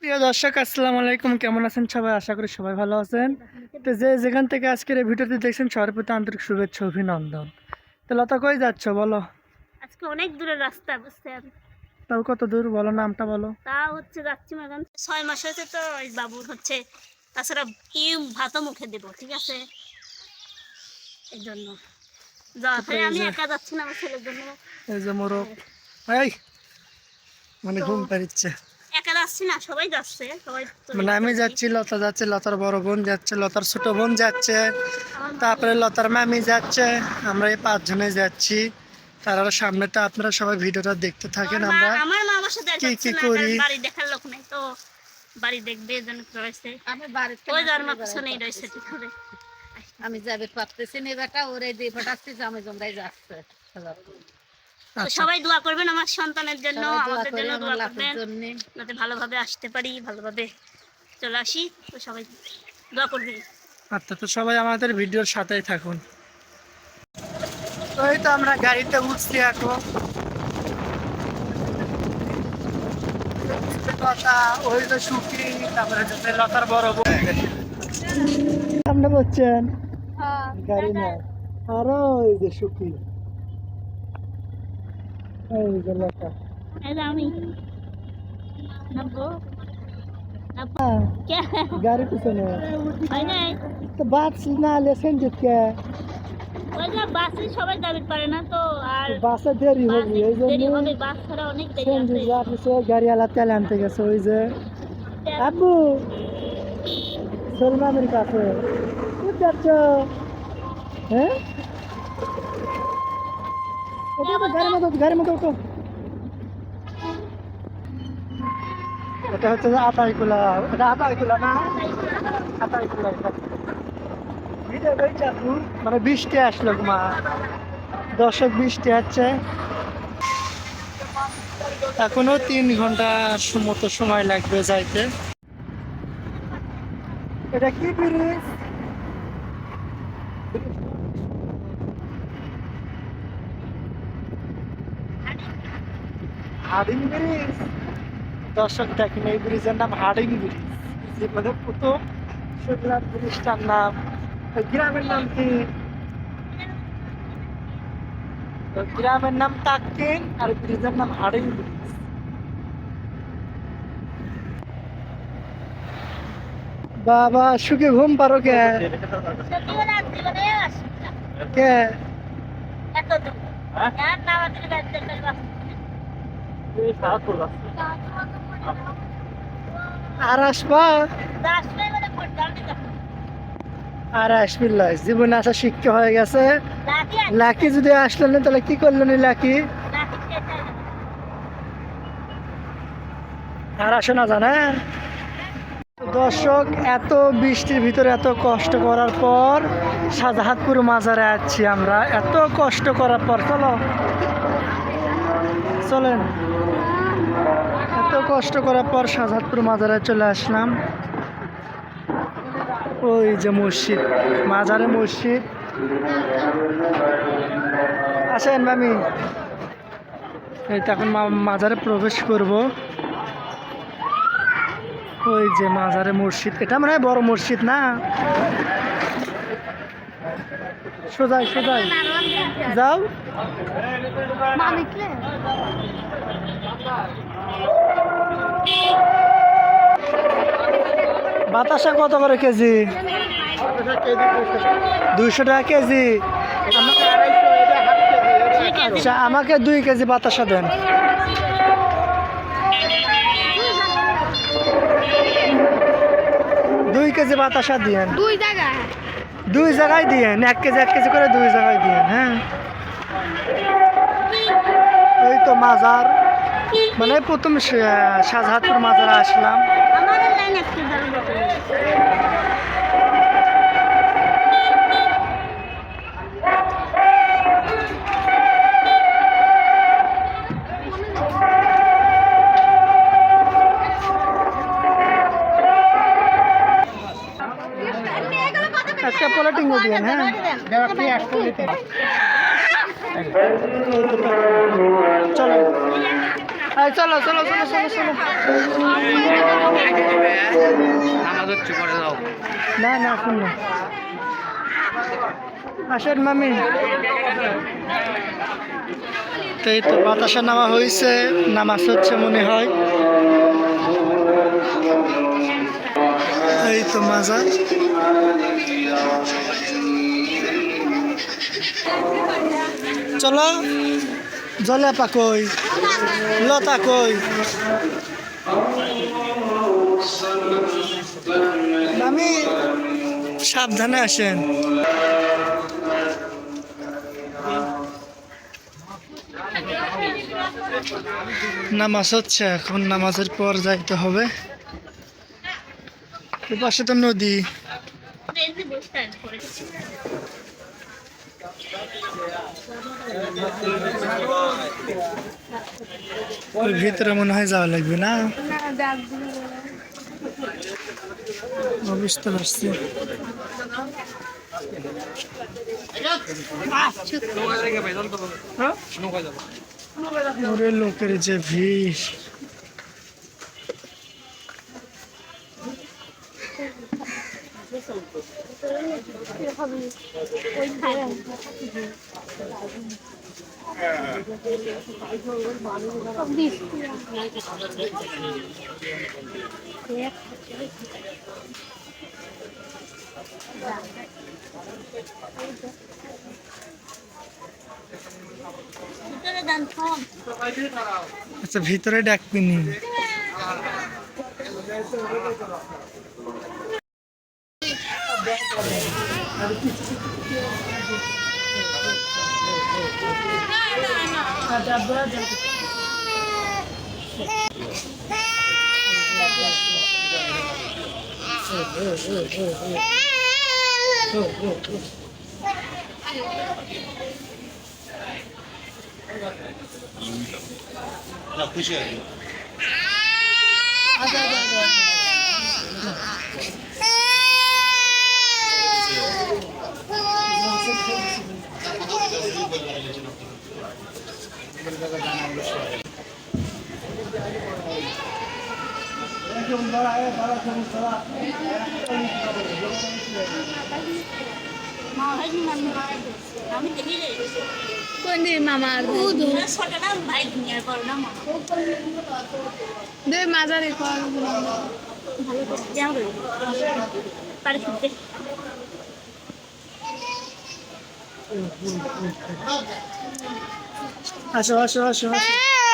প্রিয় দর্শক আসসালামু আলাইকুম। কেমন আছেন সবাই? আশা করি সবাই ভালো আছেন। তো যে যেখান থেকে আজকের এই ভিডিওটি দেখছেন সবার প্রতি আন্তরিক শুভেচ্ছা অভিনন্দন। তো লতা কই যাচ্ছ বলো? আজকে অনেক দূরের রাস্তা বুঝছেন? তাও কত দূর? বলো নামটা বলো। তা হচ্ছে যাচ্ছি ম্যাডাম ছয় মাস হয়েছে তো ওই বাবুর হচ্ছে তাছাড়া ইউ ভাতও মুখে দেবো ঠিক আছে? এই জন্য আমি একা যাচ্ছি না আমার ছেলের জন্য। এই যে মোরগ। এই মানে ঘুম পাড়িচ্ছে। একা যাচ্ছি না সবাই যাচ্ছে সবাই মানে আমি যাচ্ছি লতা যাচ্ছে লতার বড় বোন যাচ্ছে লতার ছোট বোন যাচ্ছে তারপরে লতার মামি যাচ্ছে আমরা এই পাঁচজনে যাচ্ছি। তার সামনে তো আপনারা সবাই ভিডিওটা দেখতে থাকেন আমরা আমার। মা আমার সাথে কি কি করি? বাড়ি দেখার লোক নেই তো বাড়ি দেখবে এই জন্য রয়েছে। আমি বাড়িতে ওই পিছনেই রয়েছে ঠিক আছে আমি যাবে পারতেছি না বেটা ওরে দিয়ে ফটাচ্ছি আমি জমরাই যাচ্ছে। আচ্ছা। সবাই দোয়া করবেন আমার সন্তানের জন্য আমাদের জন্য দোয়া করবেন যাতে ভালোভাবে আসতে পারি ভালোভাবে চলে আসি। তো সবাই দোয়া করবেন। আচ্ছা তো সবাই আমাদের ভিডিওর সাথেই থাকুন। ওই তো আমরা গাড়িতে উঠছি এখন। লতা ওই তো সুখী তারপরে লতার বড় বোন বলছেন গাড়ি না আর ওই যে সুখী। এই যে লতা আমি। হ্যাঁ, কে? গাড়ি পিছনে তো বাস না লেসেন যেতে বাসে সবাই যাবে পারে না তো আর বাসে দেরি হবে এই জন্য বাস ছাড়া অনেক দেরি আছে। আপনি সে গাড়ি আলা তেল আনতে গেছে ওই যে। আব্বু সলমানের কাছে যাচ্ছ হ্যাঁ? গাড়ির মতো গাড়ির মতো ওঠো। এটা হচ্ছে যে আতাইকুলা এটা আতাইকুলা না? আতাইকুলা এটা। ভিডিও দেখছি মানে বৃষ্টি আসলো মা। দর্শক বৃষ্টি হচ্ছে। এখনও তিন ঘণ্টা মতো সময় লাগবে যাইতে। এটা কি ব্রিজ? Herding bridge. দর্শক দেখেন এই ব্রিজের নাম হার্ডিং ব্রিজ। জীবনে প্রথম শুনলাম ব্রিজটার নাম। গ্রামের নাম কি? গ্রামের নাম তাক্কিন আর ব্রিজের নাম হার্ডিং ব্রিজ। বাবা সুখে ঘুম পারো কে। কে? এত দূর। না আমাদের বাস আর আসবা? আর জীবনে আসা শিক্ষা হয়ে গেছে। লাকি যদি আসলো না, তাহলে কি করল নি লাকি? আর না, জানে দর্শক, এত বৃষ্টির ভিতরে এত কষ্ট করার পর শাহজাহাতপুর মাজারে আছি আমরা। এত কষ্ট করার পর, চলো। চলেন। এত কষ্ট করার পর শাহজাহাতপুর মাজারে চলে আসলাম। ওই যে মসজিদ, মাজারে মসজিদ। আসেন মামি। এই তো এখন মা- মাজারে প্রবেশ করব। ওই যে মাজারে মসজিদ। এটা মানে বড় মসজিদ না? সোজাই সোজাই। যাও। বাতাসা কত করে কেজি? দুইশো টাকা কেজি। আচ্ছা আমাকে দুই কেজি বাতাসা দেন। দুই কেজি বাতাসা দিয়েন। দুই জায়গা দুই জায়গায় দিয়েন। এক কেজি এক কেজি করে দুই জায়গায় দিয়েন হ্যাঁ। ওই তো মাজার। মানে প্রথম শা- শাহজাহাদপুর মাজারে আসলাম। আমাদের লাইন একটু দাঁড়ান একটা পোলাটিং দিয়েন হ্যাঁ চলো। চলো চলো চলো চলো চলো। না না এখন না আসেন, মামি। তো এই তো বাতাসা নামা হয়েছে, নামাজ হচ্ছে মনে হয়। এই তো মাজা চলো। জলে পাকই লতা কই। আমি সাবধানে আসেন। নামাজ হচ্ছে, এখন নামাজের পর যাইতে হবে। পাশে তো নদী। ওই ভিতরে মনে হয় যাওয়া লাগবে না? বুঝতে পারছি। ওরে লোকের যে ভিড়। ভিতরে দান ফোন আচ্ছা ভিতরে ডাকবিনি মা হয়নি মামি আমি দেখি কোন দিন মামার ছোটটা ভাই? দুনিয়ার পর না মা দে মাজারে কর ভালো করে যাও রে পারে শুনতে আসো আসো আসো আসো